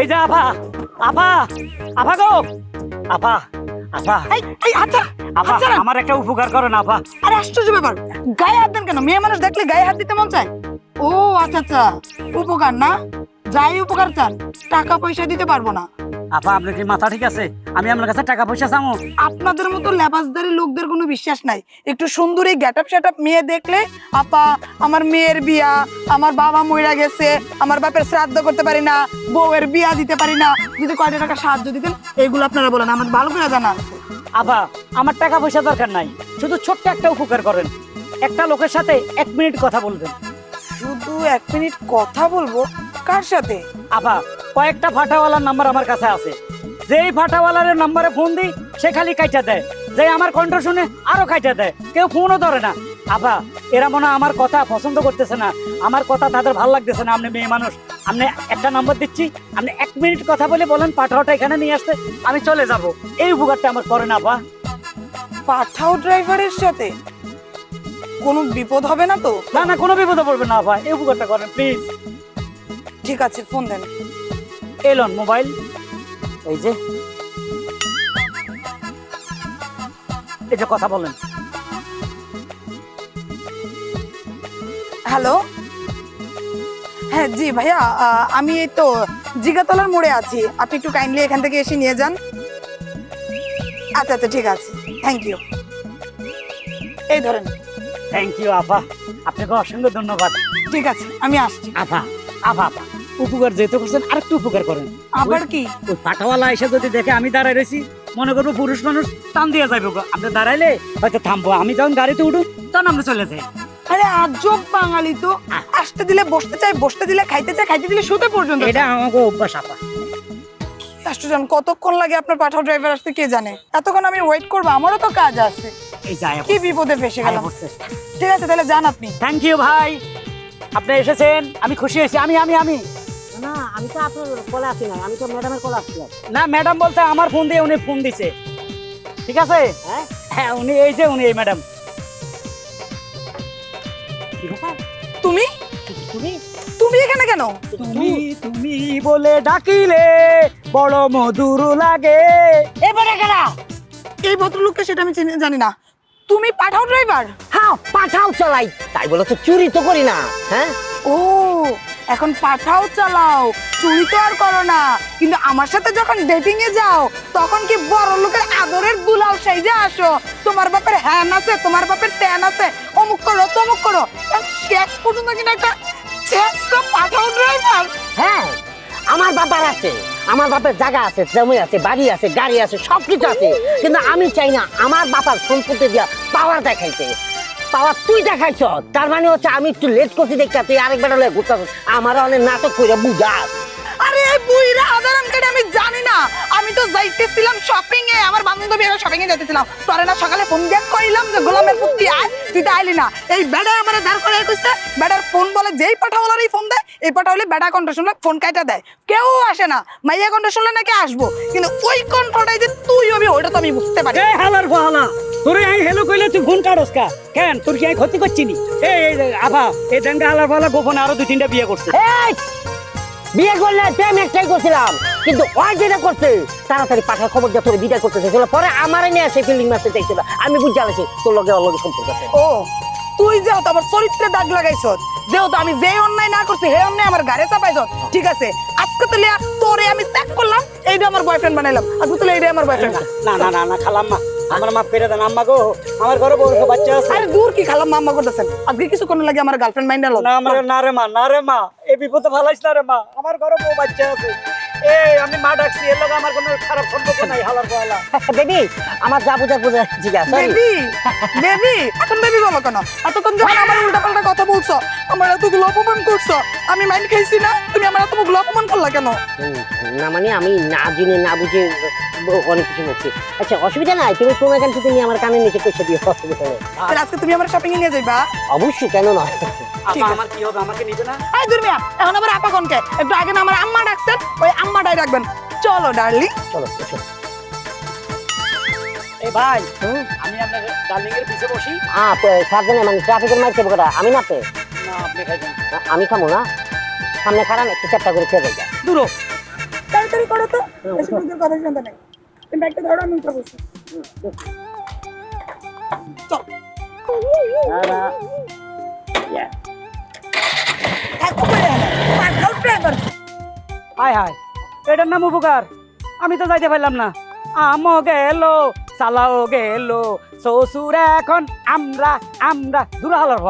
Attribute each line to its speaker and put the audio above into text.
Speaker 1: এই যে আফা আফা আফা গো। আফা আফা
Speaker 2: এই এই আচ্ছা
Speaker 1: আফা আমার একটা উপকার করেন আফা
Speaker 2: আরে আশ্চর্য ব্যাপার। গায়ে হাত দেন কেন? মেয়ে মানুষ দেখলে গায়ে হাত দিতে মন চায়? ও আচ্ছা আচ্ছা। উপকার না? যাই উপকার চান টাকা পয়সা দিতে পারব না।
Speaker 1: আপা আপনার কি মাথা ঠিক আছে? আমি আপনার কাছে টাকা পয়সা চামো?
Speaker 2: আপনাদের মতো লেবাসদারি লোকদের কোনো বিশ্বাস নাই। একটু সুন্দরী গেটআপ সেটআপ মেয়ে দেখলে আপা আমার মেয়ের বিয়া আমার বাবা মইরা গেছে আমার বাপের শ্রাদ্ধ করতে পারি না বউয়ের বিয়া দিতে পারি না যদি কয়টা টাকা সাহায্য দিতেন এগুলো আপনারা বলেন আমার ভালো করে জানা আছে
Speaker 1: আপা আমার টাকা পয়সা দরকার নাই শুধু ছোট্ট একটা উপকার করেন। একটা লোকের সাথে এক মিনিট কথা বলবেন।
Speaker 2: শুধু এক মিনিট কথা বলব? কার সাথে?
Speaker 1: আপা কয়েকটা ফাটাওয়ালার নাম্বার আমার কাছে আছে। যেই ফাটাওয়ালার নাম্বারে ফোন দিই সে খালি কাইটা দেয়। যে আমার কণ্ঠ শুনে আরও কাইটা দেয়। কেউ ফোনও ধরে না। আপা এরা মনে হয় আমার কথা পছন্দ করতেছে না। আমার কথা তাদের ভালো লাগতেছে না। আপনি মেয়ে মানুষ আপনি একটা নাম্বার দিচ্ছি। আপনি এক মিনিট কথা বলে বলেন পাঠাওটা এখানে নিয়ে আসতে। আমি চলে যাব। এই উপকারটা আমার করে না আপা
Speaker 2: পাঠাও ড্রাইভারের সাথে। কোনো বিপদ হবে না তো?
Speaker 1: না না কোনো বিপদে পড়বে না আপা এই উপকারটা করেন প্লিজ।
Speaker 2: ঠিক আছে ফোন দেন।
Speaker 1: Elon mobile. এই যে। এই যে কথা বলেন।
Speaker 2: হ্যালো? হ্যাঁ জি ভাইয়া আহ, আমি এই তো জিগাতলার মোড়ে আছি। আপনি একটু কাইন্ডলি এখান থেকে এসে নিয়ে যান। আচ্ছা আচ্ছা ঠিক আছে। থ্যাংক ইউ এই ধরেন।
Speaker 1: থ্যাংক ইউ আপা আপনাকে অসংখ্য ধন্যবাদ।
Speaker 2: ঠিক আছে আমি আসছি।
Speaker 1: আপা আপা আপা উপকার যেহেতু করছেন আরেকটু উপকার করেন।
Speaker 2: আবার কি?
Speaker 1: ওই পাঠাওয়ালা এসে যদি দেখে আমি দাঁড়ায় রয়েছি মনে করব পুরুষ মানুষ টান দিয়ে যাইব আপনি দাঁড়াইলে হয়তো থামবো। আমি যখন গাড়িতে উঠুন তখন আমরা চলে যাই।
Speaker 2: আরে আজব বাঙালি তো। আসতে দিলে বসতে চাই বসতে দিলে খাইতে চাই খাইতে দিলে শুতে পর্যন্ত
Speaker 1: এটা আমাকে অভ্যাস আপা।
Speaker 2: আশ্চর্য কতক্ষণ লাগে আপনার পাঠাও ড্রাইভার আসতে কে জানে? এতক্ষণ আমি ওয়েট করব আমারও তো কাজ আছে। কি বিপদে ফেসে গেলাম। ঠিক আছে তাহলে যান আপনি।
Speaker 1: থ্যাংক ইউ ভাই। আপনি এসেছেন আমি খুশি হয়েছি আমি আমি আমি।
Speaker 3: আমি তো আপনার কলে আসি না আমি তো ম্যাডামের কলে আসছিলাম।
Speaker 1: না ম্যাডাম বলতে আমার ফোন দিয়ে উনি ফোন দিছে। ঠিক আছে?
Speaker 3: হ্যাঁ?
Speaker 1: হ্যাঁ উনি এই যে উনি এই ম্যাডাম
Speaker 3: কি ব্যাপার?
Speaker 2: তুমি?
Speaker 3: তুমি?
Speaker 2: তুমি এখানে কেন?
Speaker 1: তুমি? তুমি বলে ডাকিলে বড় মধুর লাগে।
Speaker 3: এবারে গেলা
Speaker 2: এই ভদ্রলোককে সেটা আমি চিনি- জানি না। তুমি পাঠাও ড্রাইভার।
Speaker 3: হ্যাঁ পাঠাও চালাই। তাই বলে তো চুরি তো করি না হ্যাঁ?
Speaker 2: ও এখন পাঠাও, চালাও। চুরি তো আর করো না। কিন্তু আমার সাথে যখন ডেটিং এ যাও, তখন কি বড় লোকের আদরের দুলাও সাইজে আসো? তোমার বাপের হ্যান আছে, তোমার বাপের ট্যান আছে। অমুক করো, তমুক করো। শেষ পর্যন্ত কিনা একটা পাঠাও, ড্রাইভার।
Speaker 3: হ্যাঁ আমার বাবার আছে, আমার বাপের জায়গা আছে, জমি আছে, বাড়ি আছে, গাড়ি আছে সব কিছু আছে। কিন্তু আমি চাই না আমার বাবার সম্পত্তি দিয়া পাওয়ার দেখাইতে। পাওয়ার তুই দেখাইছ। তার মানে হচ্ছে আমি একটু লেট করছি দেখতে তুই আরেক বেটা লয়ে ঘুরতে আমার অনেক নাটক করে বুঝাস
Speaker 2: আরে এই বুইরা আদারাম কেটে আমি জানি না। আমি তো যাইতেছিলাম শপিং এ আমার বান্ধবীরা শপিং এ যাইতেছিলাম। তোরে না সকালে ফোন দিয়ে কইলাম যে গোলামের পুত্তি আয় তুই তো আইলি না। এই বেড়া আমার দাঁড় করে কইছে বেড়ার ফোন বলে যেই পাঠাওয়ালারই ফোন দেয় এই পাঠাওয়ালি বেড়া কণ্ঠ শুনলে ফোন কাইটা দেয়। কেউ আসে না। মাইয়া কণ্ঠ শুনলে নাকি আসব। কিন্তু ওই কণ্ঠটাই যে তুই হবি ওইটা তো আমি বুঝতে পারি
Speaker 1: হালার ফালা তোরে আই হেলো কইলে তুই ফোন কাটস কা? কেন? তোর কি আই ক্ষতি করছি নি? এই আভা এই দেনটা হালার ফালা গোপনে আরও দুই তিনটা বিয়ে করছে।
Speaker 3: এই বিয়ে করলে প্রেম একটাই করছিলাম। কিন্তু ওই যেটা করছে তাড়াতাড়ি পাঠার খবর দিয়ে তোর বিদায় করতে চাইছিল পরে আমারে নিয়ে এসে ফিল্ডিং মারতে চাইছিল। আমি বুঝতে তোর লগে ওর লগে সম্পর্ক আছে।
Speaker 2: ও তুই যেহেতু আমার চরিত্রে দাগ লাগাইছ যেহেতু আমি যে অন্যায় না করছি হে অন্যায় আমার গাড়ি চাপাইছ ঠিক আছে? আজকে তো লিয়া তোরে আমি ত্যাগ করলাম এইটা আমার বয়ফ্রেন্ড বানাইলাম। আজকে তো এইটা আমার বয়ফ্রেন্ড
Speaker 1: না না না না খালাম্মা আমার মাফ করে দেন আম্মা গো আমার ঘরে বউ বাচ্চা আছে।
Speaker 2: আরে দূর কি খালাম মাম্মা করতেছেন? আজকে কিছু কোন লাগে আমার গার্লফ্রেন্ড মাইন্ড
Speaker 1: না আমার না রে মা না রে মা এই বিপদে ফালাইছ না রে মা আমার ঘরে বউ বাচ্চা আছে। এই আমি মা ডাকছি এর লগে আমার কোনো খারাপ সম্পর্ক নাই হালার ফালা
Speaker 3: বেবি আমার যা বুঝার বুঝা জিজ্ঞাসা সরি
Speaker 2: বেবি বেবি এখন বেবি বলো কেন? এতক্ষণ যখন আমার উল্টা কথা বলছো আমার এতগুলো অপমান করছ আমি মাইন্ড খাইছি না তুমি আমার এতগুলো অপমান করলা কেন?
Speaker 3: না মানে আমি না জেনে না বুঝে অনেক কিছু বলছি। আচ্ছা অসুবিধা নাই তুমি কোনো এখান থেকে নিয়ে আমার কানের নিচে পয়সা দিয়ে অসুবিধা নেই।
Speaker 2: আজকে তুমি আমার শপিং এ নিয়ে যাইবা?
Speaker 3: অবশ্যই কেন নয়
Speaker 2: ঠিক
Speaker 1: আপা
Speaker 2: আছে।
Speaker 1: আমার কি হবে? আমাকে নিবে না?
Speaker 2: দুর্মিয়া এখন আবার আপা কনকে? একটু আগে না আমার আম্মা ডাকছেন ওই আম্মাটাই ডাকবেন চলো ডার্লি
Speaker 3: চলো
Speaker 1: এ ভাই? আমি আপনার ডার্লিং এর পিছে বসি।
Speaker 3: আ সাবধানে মানে ট্রাফিকের মাইর আমি না পে
Speaker 1: না আপনি খাইবেন
Speaker 3: আমি খাব না। সামনে খারাপ একটু চাপটা করে খেয়ে যাই
Speaker 1: দূরো
Speaker 2: তাড়াতাড়ি করো তো। বেশি বুঝে কথা শুনতে নাই। তুমি ব্যাগটা ধরো আমি উঠে বসি। চল। থাকো করে পাঠাও ড্রাইভার
Speaker 1: হায় হায় এটার নাম উপকার। আমি তো যাইতে পারলাম না। আমও গেল, চালাও গেল, শ্বশুর এখন আমরা আমরা দূর হালার